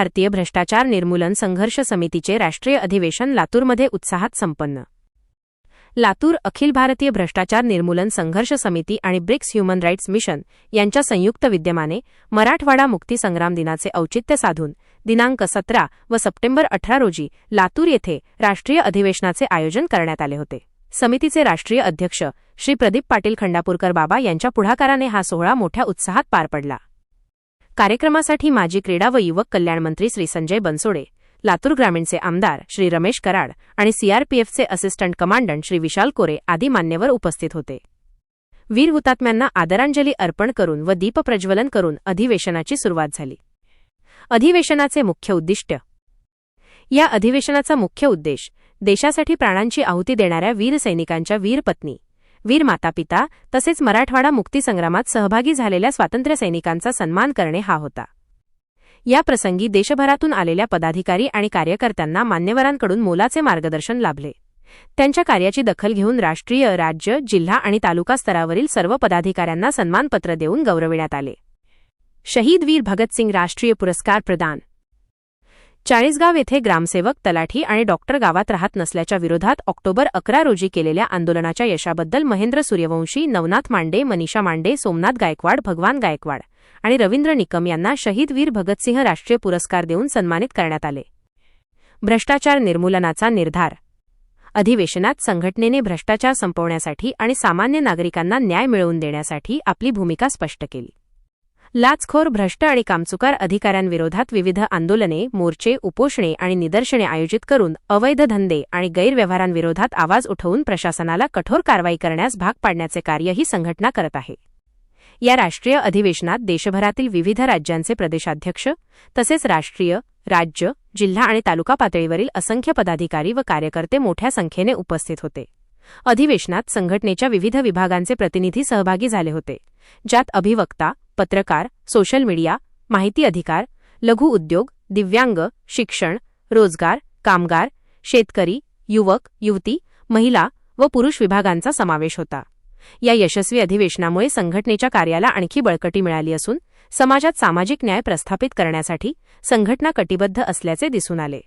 भारतीय भ्रष्टाचार निर्मूलन संघर्ष समितीचे राष्ट्रीय अधिवेशन लातूरमध्ये उत्साहात संपन्न. लातूर अखिल भारतीय भ्रष्टाचार निर्मूलन संघर्ष समिती आणि ब्रिक्स ह्युमन राईट्स मिशन यांच्या संयुक्त विद्यमाने मराठवाडा मुक्ती संग्राम दिनाचे औचित्य साधून दिनांक सतरा व सप्टेंबर अठरा रोजी लातूर येथे राष्ट्रीय अधिवेशनाचे आयोजन करण्यात आले होते. समितीचे राष्ट्रीय अध्यक्ष श्री प्रदीप पाटील खंडापूरकर बाबा यांच्या पुढाकाराने हा सोहळा मोठ्या उत्साहात पार पडला. कार्यक्रमासाठी माजी क्रीडा व युवक कल्याण मंत्री श्री संजय बनसोडे लातूर ग्रामीणचे आमदार श्री रमेश कराड आणि सीआरपीएफचे असिस्टंट कमांडंट श्री विशाल कोरे आदी मान्यवर उपस्थित होते. वीर हुतात्म्यांना आदरांजली अर्पण करून व दीपप्रज्वलन करून अधिवेशनाची सुरुवात झाली. अधिवेशनाचे मुख्य उद्दिष्ट. या अधिवेशनाचा मुख्य उद्देश देशासाठी प्राणांची आहुती देणाऱ्या वीर सैनिकांच्या वीरपत्नी वीर मातापिता तसेच मराठवाडा मुक्तीसंग्रामात सहभागी झालेल्या स्वातंत्र्य सैनिकांचा सन्मान करणे हा होता. या प्रसंगी देशभरातून आलेल्या पदाधिकारी आणि कार्यकर्त्यांना मान्यवरांकडून मोलाचे मार्गदर्शन लाभले. त्यांच्या कार्याची दखल घेऊन राष्ट्रीय राज्य जिल्हा आणि तालुका स्तरावरील सर्व पदाधिकाऱ्यांना सन्मानपत्र देऊन गौरविण्यात आले. शहीद वीर भगतसिंग राष्ट्रीय पुरस्कार प्रदान चाळीसगाव येथे ग्रामसेवक तलाठी आणि डॉक्टर गावात राहत नसल्याच्या विरोधात ऑक्टोबर अकरा रोजी केलेल्या आंदोलनाच्या यशाबद्दल महेंद्र सूर्यवंशी नवनाथ मांडे मनीषा मांडे सोमनाथ गायकवाड भगवान गायकवाड आणि रवींद्र निकम यांना शहीद वीर भगतसिंह राष्ट्रीय पुरस्कार देऊन सन्मानित करण्यात आले. भ्रष्टाचार निर्मूलनाचा निर्धार अधिवेशनात संघटनेने भ्रष्टाचार संपवण्यासाठी आणि सामान्य नागरिकांना न्याय मिळवून देण्यासाठी आपली भूमिका स्पष्ट केली. लाचखोर भ्रष्ट आणि कामचुकार अधिकाऱ्यांविरोधात विविध आंदोलने मोर्चे उपोषणे आणि निदर्शने आयोजित करून अवैध धंदे आणि गैरव्यवहारांविरोधात आवाज उठवून प्रशासनाला कठोर कारवाई करण्यास भाग पाडण्याचे कार्य ही संघटना करत आहे. या राष्ट्रीय अधिवेशनात देशभरातील विविध राज्यांचे प्रदेशाध्यक्ष तसेच राष्ट्रीय राज्य जिल्हा आणि तालुका पातळीवरील असंख्य पदाधिकारी व कार्यकर्ते मोठ्या संख्येने उपस्थित होते. अधिवेशनात संघटनेच्या विविध विभागांचे प्रतिनिधी सहभागी झाले होते. ज्यात अभिवक्ता पत्रकार सोशल मीडिया माहिती अधिकार लघु उद्योग दिव्यांग शिक्षण रोजगार कामगार शेतकरी युवक युवती महिला व पुरुष विभागांचा समावेश होता. या यशस्वी अधिवेशनामुळे संघटनेच्या कार्याला आणखी बळकटी मिळाली असून समाजात सामाजिक न्याय प्रस्थापित करण्यासाठी संघटना कटिबद्ध असल्याचे दिसून आले.